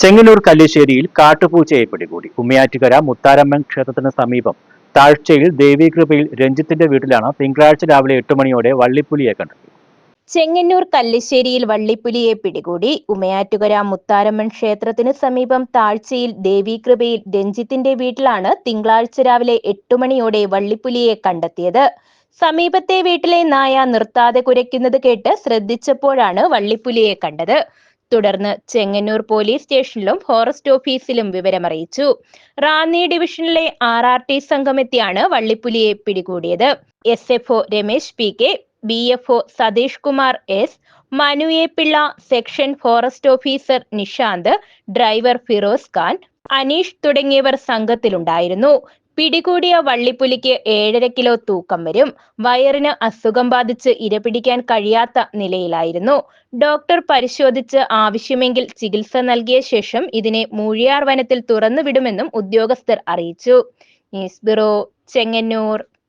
ചെങ്ങന്നൂർ കല്ലിശ്ശേരിയിൽ കാട്ടുപൂച്ചയെ പിടികൂടി ഉമ്മയാറ്റുകര മുത്താരമ്മൻ ക്ഷേത്രത്തിന് സമീപം താഴ്ചയിൽ ദേവീകൃപയിൽ രഞ്ജിത്തിന്റെ വീട്ടിലാണ് തിങ്കളാഴ്ച രാവിലെ എട്ട് മണിയോടെ വള്ളിപ്പുലിയെ കണ്ടത് ചെങ്ങന്നൂർ കല്ലിശ്ശേരിയിൽ വള്ളിപ്പുലിയെ പിടികൂടി ഉമയാറ്റുകര മുത്താരമ്മൻ ക്ഷേത്രത്തിന് സമീപം താഴ്ചയിൽ ദേവീകൃപയിൽ രഞ്ജിത്തിന്റെ വീട്ടിലാണ് തിങ്കളാഴ്ച രാവിലെ എട്ടു മണിയോടെ വള്ളിപ്പുലിയെ കണ്ടെത്തിയത്. സമീപത്തെ വീട്ടിലെ നായ നിർത്താതെ കുരയ്ക്കുന്നത് കേട്ട് ശ്രദ്ധിച്ചപ്പോഴാണ് വള്ളിപ്പുലിയെ കണ്ടത്. തുടർന്ന് ചെങ്ങന്നൂർ പോലീസ് സ്റ്റേഷനിലും ഫോറസ്റ്റ് ഓഫീസിലും വിവരമറിയിച്ചു. റാന്നി ഡിവിഷനിലെ ആർ ആർ ടി സംഘമെത്തിയാണ് വള്ളിപ്പുലിയെ പിടികൂടിയത്. S F O Ramesh P K B F O Satheesh Kumar S Manu A Pillai section forest officer Nishanth driver Firoz Khan Aneesh തുടങ്ങിയവർ സംഘത്തിലുണ്ടായിരുന്നു. പിടികൂടിയ വള്ളിപ്പുലിക്ക് ഏഴര കിലോ തൂക്കം വരും. വയറിന് അസുഖം ബാധിച്ച് ഇരപിടിക്കാൻ കഴിയാത്ത നിലയിലായിരുന്നു. ഡോക്ടർ പരിശോധിച്ച് ആവശ്യമെങ്കിൽ ചികിത്സ നൽകിയ ശേഷം ഇതിനെ മൂഴിയാർ വനത്തിൽ തുറന്നുവിടുമെന്നും ഉദ്യോഗസ്ഥർ അറിയിച്ചു. News bureau Chengannur.